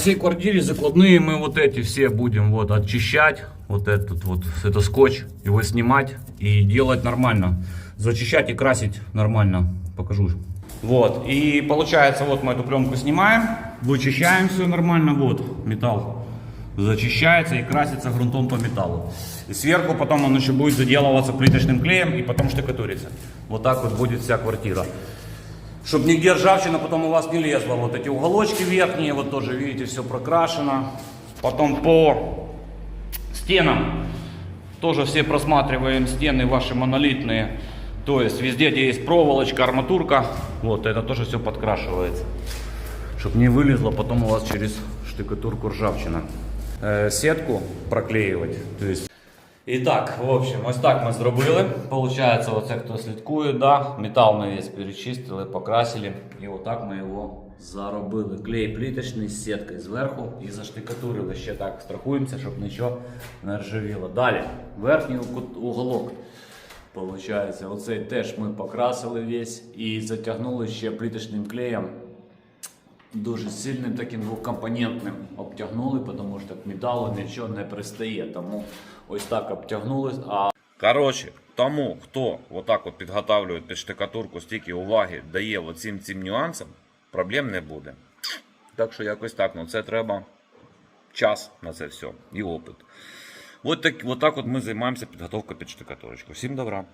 В всей квартире закладные мы вот эти все будем вот очищать. Вот этот вот, это скотч, его снимать и делать нормально. Зачищать и красить нормально. Покажу. Вот, и получается, вот мы эту пленку снимаем, вычищаем все нормально, вот, металл зачищается и красится грунтом по металлу. И сверху потом он еще будет заделываться плиточным клеем и потом штукатуриться. Вот так вот будет вся квартира. Чтобы нигде ржавчина потом у вас не лезла. Вот эти уголочки верхние, вот тоже видите, все прокрашено. Потом по стенам тоже все просматриваем стены ваши монолитные. То есть везде, где есть проволочка, арматурка, вот это тоже все подкрашивается. Чтобы не вылезла потом у вас через штукатурку ржавчина. Е, сітку проклеювати. То есть і так, в общем, ось так ми зробили. Получається, оце хто слідкує, да, метал ми весь перечистили, покрасили. І отак ми його заробили. Клей пліточний з сіткою зверху і заштикатурили. Ще так страхуємося, щоб нічого не ржавіло. Далі, верхній уголок. Получається, оцей теж ми покрасили весь і затягнули ще пліточним клеєм дуже сильним таким двокомпонентним обтягнули, тому що металу нічого не пристає. Тому ось так обтягнули. А Коротше, тому, хто отак от підготавлює під штукатурку, стільки уваги дає оцим цим нюансам, проблем не буде. Так що якось так, ну це треба час на це все і опит. От так, от от ми займаємося підготовкою під штукатурочку. Всім добра!